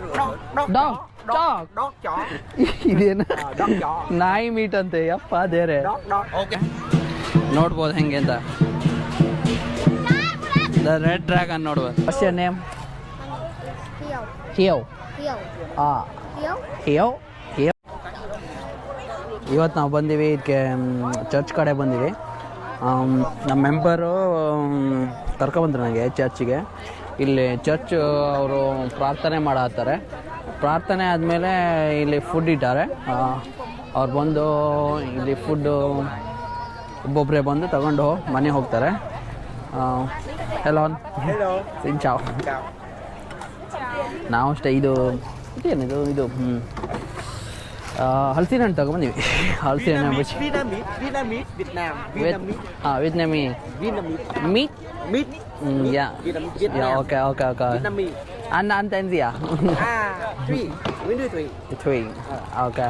Dog, dog dog ಚಾ ಇದೇನ ನಾಯಿ ಮೀಟ್ ಅಂತೆ ಯಪ್ಪ ದೇರೆ. ನೋಡ್ಬೋದು ಹೆಂಗೆ ಅಂತ. ದ ರೆಡ್ ಡ್ರ್ಯಾಗನ್ ನೋಡ್ಬೋದು. ಫಸ್ಟ್ ನೇಮ್ ಹಿಯೋ ಆ. ಹಿಯೋ ಹಿಯವ್ ಹಿಯವ್ ಇವತ್ತು ನಾವು ಬಂದೀವಿ ಇದಕ್ಕೆ ಚರ್ಚ್ ಕಡೆ ಬಂದೀವಿ. ನಮ್ಮ ಮೆಂಬರು ಕರ್ಕೊಬಂದ್ರು ನನಗೆ ಚರ್ಚಿಗೆ ಇಲ್ಲಿ ಚರ್ಚ್ ಅವರು ಪ್ರಾರ್ಥನೆ ಮಾಡತ್ತಾರೆ ಪ್ರಾರ್ಥನೆ ಆದಮೇಲೆ ಇಲ್ಲಿ ಫುಡ್ ಇಟ್ಟಾರೆ ಅವ್ರು ಬಂದು ಇಲ್ಲಿ ಫುಡ್ಡು ಒಬ್ಬೊಬ್ಬರೇ ಬಂದು ತಗೊಂಡು ಮನೆ ಹೋಗ್ತಾರೆ. ಹಲೋ. ಸಿಂಚಾವ್. ನಾವು ಅಷ್ಟೇ ಇದು ಇದೇನಿದು ಇದು ಹ್ಞೂ ಹಲಸಿನ ಹಣ್ಣು ತಗೊಂಬಂದಿವಿ ಹಲಸಿನ ಹಣ್ಣು Vietnamese, ಬಿಚ್ಚಿ Vietnamese, Vietnamese, Việt Nam, Vietnamese, ಹಾಂ ವಿತ್ನಮಿ Vietnamese, meat Meat, yeah Vietnamese, Việt yeah Nam, okay okay okay Vietnamese. ಅನ್ನ ಅಂತ ಅಂದಿಯಾ À, Thủy, Nguyễn Duy Thủy. Three okay